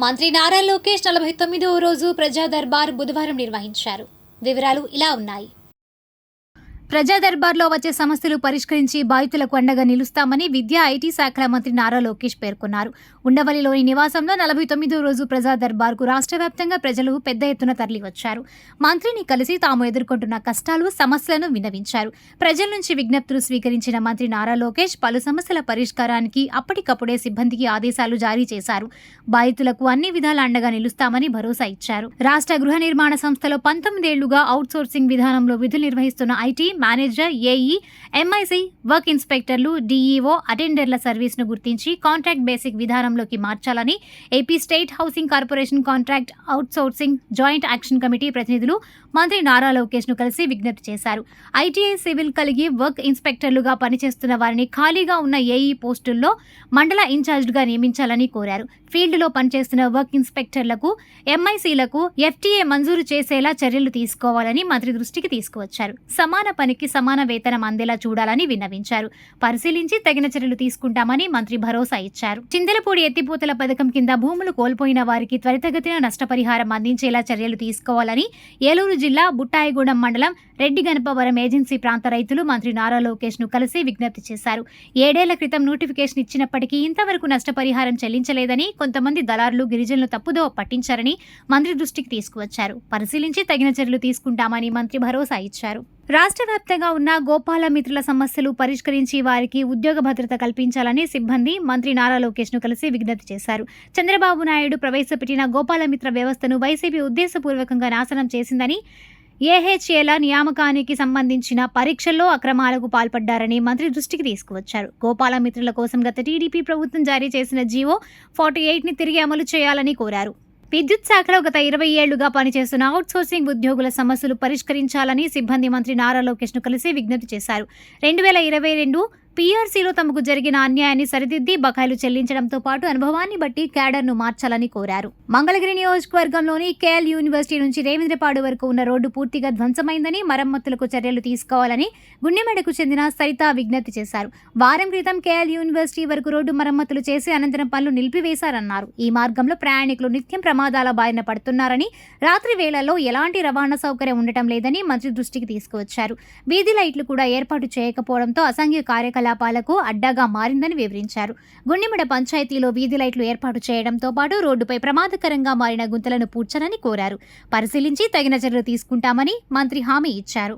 మంత్రి నారా లోకేష్ నలభై తొమ్మిదవ రోజు ప్రజా దర్బార్ బుధవారం నిర్వహించారు. వివరాలు ఇలా ఉన్నాయి. ప్రజా దర్బార్లో వచ్చే సమస్యలు పరిష్కరించి బాధితులకు అండగా నిలుస్తామని విద్యా ఐటీ శాఖల మంత్రి నారా లోకేష్ పేర్కొన్నారు. ఉండవల్లిలోని నివాసంలో నలభై తొమ్మిదో రోజు ప్రజా దర్బార్కు రాష్ట్ర వ్యాప్తంగా ప్రజలు పెద్ద ఎత్తున తరలివచ్చారు. మంత్రిని కలిసి తాము ఎదుర్కొంటున్న కష్టాలు సమస్యలను విన్నవించారు. ప్రజల నుంచి విజ్ఞప్తులు స్వీకరించిన మంత్రి నారా లోకేష్ పలు సమస్యల పరిష్కారానికి అప్పటికప్పుడే సిబ్బందికి ఆదేశాలు జారీ చేశారు. బాధితులకు అన్ని విధాల అండగా నిలుస్తామని భరోసా ఇచ్చారు. రాష్ట్ర గృహ నిర్మాణ సంస్థలో పంతొమ్మిదేళ్ళుగా అవుట్సోర్సింగ్ విధానంలో విధులు నిర్వహిస్తున్న IT manager AE MIC work ఇన్స్పెక్టర్లు DEO అటెండర్ల సర్వీస్ను గుర్తించి కాంట్రాక్ట్ బేసిక్ విధానంలోకి మార్చాలని AP state housing corporation contract outsourcing joint action committee ప్రతినిధులు మంత్రి నారా లోకేష్ను కలిసి విజ్ఞప్తి చేశారు. ఐటీఐ సివిల్ కలిగి వర్క్ ఇన్స్పెక్టర్లుగా పనిచేస్తున్న వారిని ఖాళీగా ఉన్న ఏఈ పోస్టుల్లో మండల ఇన్ఛార్జ్గా నియమించాలని కోరారు. ఫీల్డ్లో పనిచేస్తున్న వర్క్ ఇన్స్పెక్టర్లకు ఎంఐసీలకు ఎఫ్టీఏ మంజూరు చేసేలా చర్యలు తీసుకోవాలని మంత్రి దృష్టికి తీసుకువచ్చారు. సమాన పని ఉద్యోగానికి సమాన వేతనం అందేలా చూడాలని విన్నవించారు. పరిశీలించి తగిన చర్యలు తీసుకుంటామని మంత్రి భరోసా ఇచ్చారు. చిందలపూడి ఎత్తిపోతల పథకం కింద భూములు కోల్పోయిన వారికి త్వరితగతిన నష్టపరిహారం అందించేలా చర్యలు తీసుకోవాలని ఏలూరు జిల్లా బుట్టాయిగూడెం మండలం రెడ్డి గణపవరం ఏజెన్సీ ప్రాంత రైతులు మంత్రి నారా లోకేష్ను కలిసి విజ్ఞప్తి చేశారు. ఏడేళ్ళ క్రితం నోటిఫికేషన్ ఇచ్చినప్పటికీ ఇంతవరకు నష్టపరిహారం చెల్లించలేదని కొంతమంది దళారులు గిరిజనులు తప్పుదో పట్టించారని మంత్రి దృష్టికి తీసుకువచ్చారు. పరిశీలించి తగిన చర్యలు తీసుకుంటామని మంత్రి భరోసా ఇచ్చారు. రాష్ట్ర వ్యాప్తంగా ఉన్న గోపాల మిత్రుల సమస్యలు పరిష్కరించి వారికి ఉద్యోగ భద్రత కల్పించాలని సిబ్బంది మంత్రి నారా లోకేష్ను కలిసి విజ్ఞప్తి చేశారు. చంద్రబాబు నాయుడు ప్రవేశపెట్టిన గోపాలమిత్ర వ్యవస్థను వైసీపీ ఉద్దేశపూర్వకంగా నాశనం చేసిందని ఏహెచ్ఏల నియామకానికి సంబంధించిన పరీక్షల్లో అక్రమాలకు పాల్పడ్డారని మంత్రి దృష్టికి తీసుకువచ్చారు. గోపాలమిత్రుల కోసం గత టీడీపీ ప్రభుత్వం జారీ చేసిన జీవో ఫార్టీ ఎయిట్ని తిరిగి అమలు చేయాలని కోరారు. విద్యుత్ శాఖలో గత ఇరవై ఏళ్ళుగా పనిచేస్తున్న అవుట్సోర్సింగ్ ఉద్యోగుల సమస్యలు పరిష్కరించాలని సిబ్బంది మంత్రి నారా లోకేష్ను కలిసి విజ్ఞప్తి చేశారు. రెండు వేల ఇరవై రెండు పీఆర్సీలో తమకు జరిగిన అన్యాయాన్ని సరిదిద్ది బకాయిలు చెల్లించడంతో పాటు అనుభవాన్ని బట్టి క్యాడర్ను మార్చాలని కోరారు. మంగళగిరి నియోజకవర్గంలోని కేఎల్ యూనివర్సిటీ నుంచి రేవేంద్రపాడు వరకు ఉన్న రోడ్డు పూర్తిగా ధ్వంసమైందని మరమ్మతులకు చర్యలు తీసుకోవాలని గుండెమెడకు చెందిన సరిత విజ్ఞప్తి చేశారు. వారం క్రితం కేఎల్ యూనివర్సిటీ వరకు రోడ్డు మరమ్మతులు చేసి అనంతరం పనులు నిలిపివేశారన్నారు. ఈ మార్గంలో ప్రయాణికులు నిత్యం ప్రమాదాల బారిన పడుతున్నారని రాత్రి వేళల్లో ఎలాంటి రవాణా సౌకర్యం ఉండటం లేదని మంత్రి దృష్టికి తీసుకువచ్చారు. వీధి లైట్లు కూడా ఏర్పాటు చేయకపోవడంతో అసాంఘిక కార్యకలాపాలకు అడ్డాగా మారిందని వివరించారు. గుండెమిడ పంచాయతీలో వీధి లైట్లు ఏర్పాటు చేయడంతో పాటు రోడ్డుపై ప్రమాదకరంగా మారిన గుంతలను పూడ్చనని కోరారు. పరిశీలించి తగిన చర్యలు తీసుకుంటామని మంత్రి హామీ ఇచ్చారు.